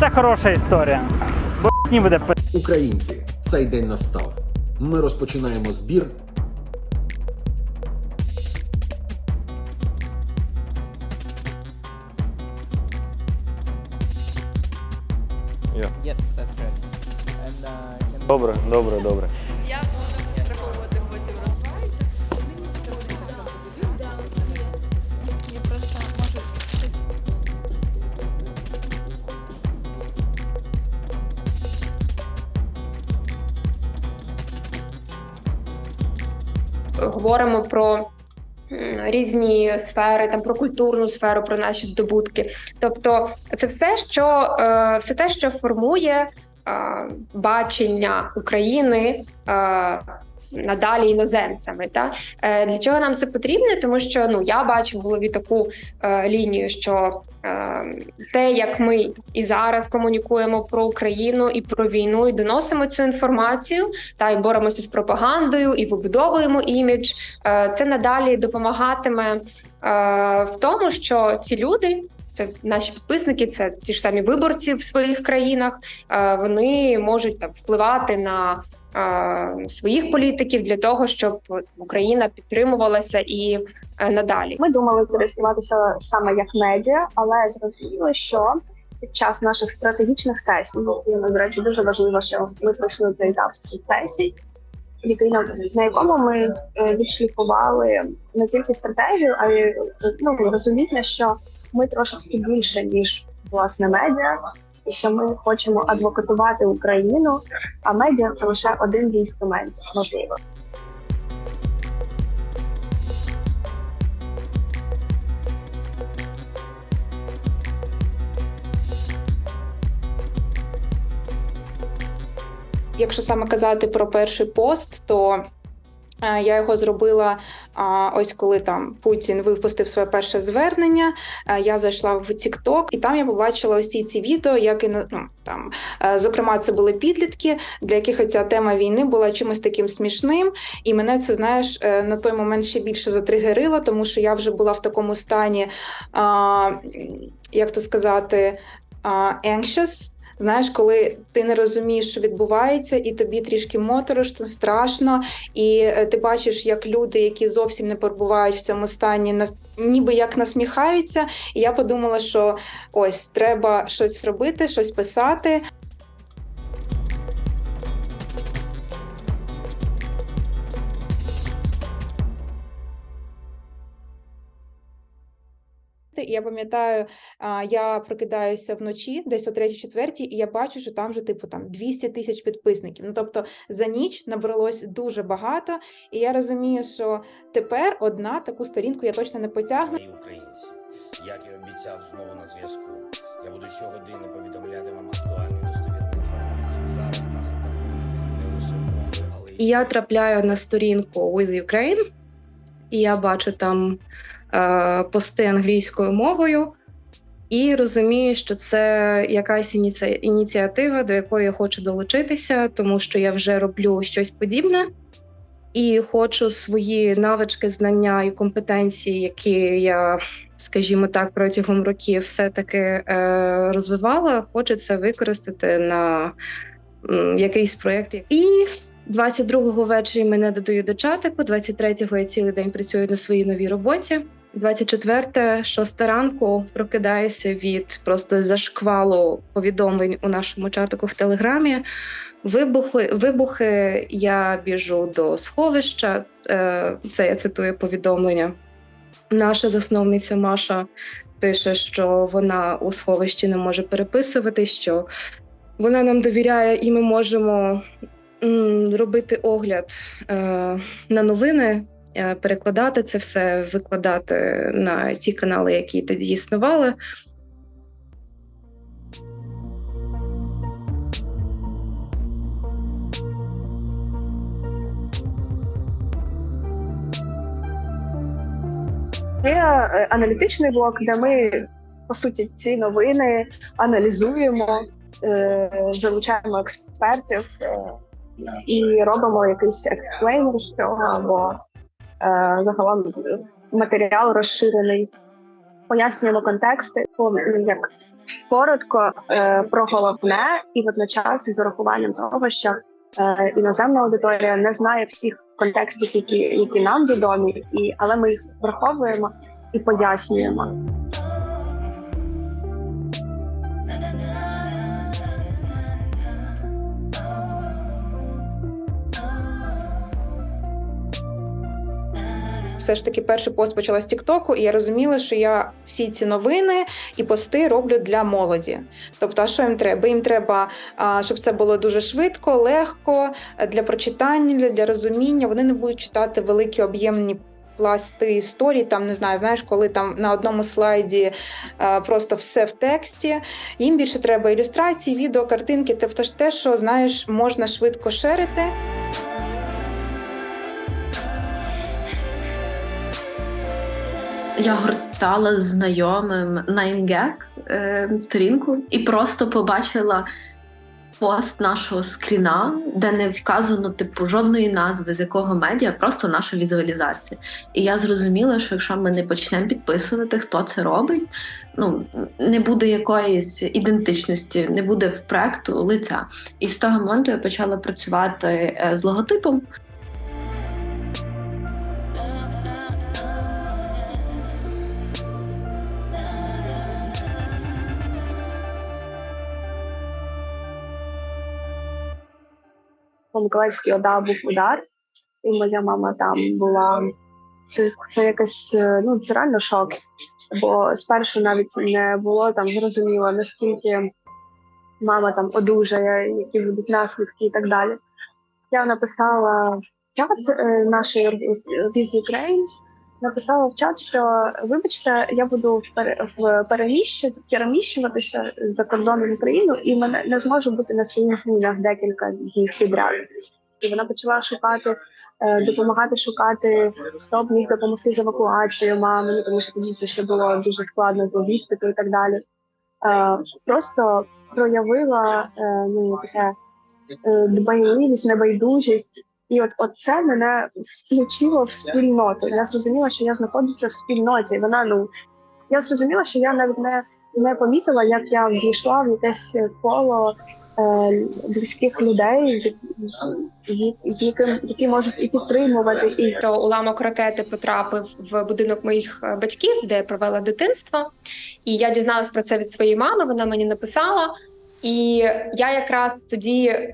Це хороша історія. Бо ні буде Українці, цей день настав. Ми розпочинаємо збір Yep, that's right. And uh, can Добре, добре, добре. Говоримо про різні сфери, там про культурну сферу, про наші здобутки. Тобто, це все, що е, все те, що формує е, бачення України. Надалі іноземцями, та е, для чого нам це потрібно? Тому що ну я бачу в голові таку е, лінію, що е, те, як ми і зараз комунікуємо про Україну і про війну, і доносимо цю інформацію, та й боремося з пропагандою, і вибудовуємо імідж. Е, Це надалі допомагатиме е, в тому, що ці люди. Це наші підписники, це ті ж самі виборці в своїх країнах. е, Вони можуть там впливати на своїх політиків для того, щоб Україна підтримувалася і е, надалі. Ми думали зареєструватися саме як медіа, але зрозуміли, що під час наших стратегічних сесій, і ну, до речі, дуже важливо, що ми пройшли цей етап сесій, на якому ми е, відшліфували не тільки стратегію, а й ну, розуміння, що ми трошки більше ніж власне медіа, і що ми хочемо адвокатувати Україну, а медіа це лише один з інструментів, можливо. Якщо саме казати про перший пост, то я його зробила ось коли там Путін випустив своє перше звернення. е, Я зайшла в TikTok, і там я побачила ось ці, відео, як і ну, там, е, зокрема, це були підлітки, для яких ця тема війни була чимось таким смішним. І мене це знаєш е, на той момент ще більше затригерило, тому що я вже була в такому стані, як то сказати, anxious. Знаєш, коли ти не розумієш, що відбувається, і тобі трішки моторошно, страшно, і е, ти бачиш, як люди, які зовсім не перебувають в цьому стані, нас ніби як насміхаються. І я подумала, що ось треба щось робити, щось писати. І я пам'ятаю, я прокидаюся вночі, десь о 3-4, і я бачу, що там вже типу там 200 тисяч підписників. Ну тобто за ніч набралось дуже багато, і я розумію, що тепер одна таку сторінку я точно не потягну. українці. Як і обіцяв знову на зв'язку. Я буду щогодини повідомляти вам актуальну достовірну інформацію. Зараз нас не лише бомби, але І я трапляю на сторінку With Ukraine, і я бачу там пости англійською мовою, і розумію, що це якась ініці... ініціатива, до якої я хочу долучитися, тому що я вже роблю щось подібне. І хочу свої навички, знання і компетенції, які я, скажімо так, протягом років все-таки е, розвивала, хочу це використати на якийсь проєкт. І 22-го ввечері мене додають до чатику, 23-го я цілий день працюю на своїй новій роботі. 24 6 ранку прокидаюся від просто зашквалу повідомлень у нашому чатику в Телеграмі. Вибухи, вибухи, я біжу до сховища. Е, Це я цитую повідомлення. Наша засновниця Маша пише, що вона у сховищі не може переписувати, що вона нам довіряє, і ми можемо робити огляд е, на новини, перекладати це все, викладати на ті канали, які тоді існували. Є е, аналітичний блок, де ми по суті ці новини аналізуємо, е, залучаємо експертів е, і робимо якийсь експлейнер з цього або е, загалом матеріал розширений. Пояснюємо контексти, як коротко е, про головне і водночас з урахуванням того, що е, іноземна аудиторія не знає всіх контекстів, які, які нам відомі, і але ми їх враховуємо і пояснюємо. Все ж таки, перший пост почала з Тіктоку, і я розуміла, що я всі ці новини і пости роблю для молоді. Тобто, а що їм треба? Їм треба, щоб це було дуже швидко, легко для прочитання, для- розуміння. Вони не будуть читати великі об'ємні. Пласти історій, там не знаю, знаєш, коли там на одному слайді е, просто все в тексті. Їм більше треба ілюстрації, відео, картинки, тобто ж те, що знаєш, можна швидко шерити. Я гортала з знайомим на інгек е, сторінку і просто побачила пост нашого скріна, де не вказано типу жодної назви, з якого медіа, просто наша візуалізація. І я зрозуміла, що якщо ми не почнемо підписувати, хто це робить, ну не буде якоїсь ідентичності, не буде в проекту лиця. І з того моменту я почала працювати е, з логотипом. По Миколаївській ОДА був удар, і моя мама там була. Це, це якось е, ну це реально шок. Бо спершу навіть не було там зрозуміло, наскільки мама там одужає, які будуть наслідки і так далі. Я написала чат е, нашої Viz Ukraine, написала в чат, що вибачте, я буду в пере- в переміщ- переміщуватися за кордоном Україну і мене не зможу бути на своїх змінах декілька днів підряд. І вона почала шукати, е, допомагати шукати, хто б міг допомогти з евакуацією мамі, тому що тоді це ще було дуже складно з логістикою і так далі. Е, Просто проявила е, ну, таке дбайливість, небайдужість. І от, от це мене включило в спільноту. Я зрозуміла, що я знаходжуся в спільноті. Вона ну я зрозуміла, що я навіть не, не помітила, як я війшла в якесь коло е, близьких людей, з, з, яким які можуть і підтримувати, і що уламок ракети потрапив в будинок моїх е, батьків, де я провела дитинство. І я дізналась про це від своєї мами. Вона мені написала. І я якраз тоді е,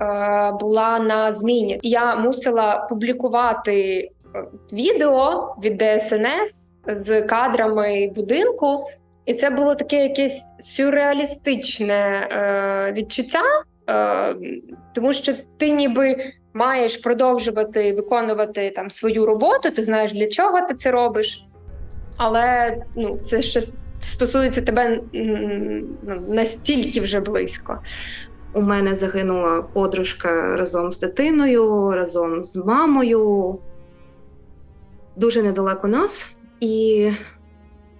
була на зміні. Я мусила публікувати е, відео від ДСНС з кадрами будинку. І це було таке якесь сюрреалістичне е, відчуття, е, тому що ти ніби маєш продовжувати виконувати там свою роботу, ти знаєш, для чого ти це робиш, але ну, це ще стосується тебе ну, настільки вже близько. У мене загинула подружка разом з дитиною, разом з мамою, дуже недалеко нас. І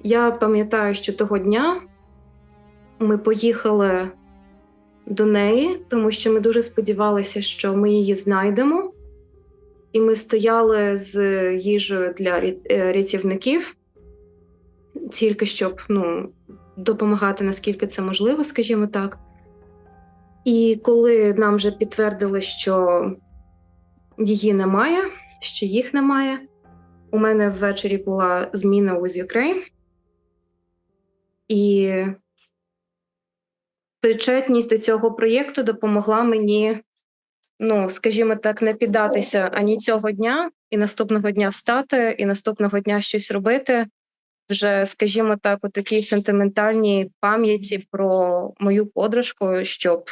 я пам'ятаю, що того дня ми поїхали до неї, тому що ми дуже сподівалися, що ми її знайдемо. І ми стояли з їжею для е, рятівників, тільки щоб ну, допомагати, наскільки це можливо, скажімо так. І коли нам вже підтвердили, що її немає, що їх немає, у мене ввечері була зміна with Ukraine. І причетність до цього проєкту допомогла мені, ну, скажімо так, не піддатися ані цього дня, і наступного дня встати, і наступного дня щось робити. Вже, скажімо так, у такій сентиментальній пам'яті про мою подружку, щоб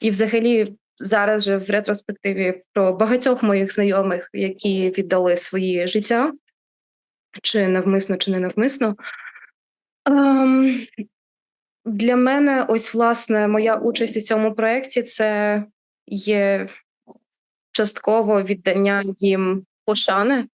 і взагалі зараз же в ретроспективі про багатьох моїх знайомих, які віддали свої життя, чи навмисно, чи не навмисно. Ем, для мене, ось власне, моя участь у цьому проєкті це є частково віддання їм пошани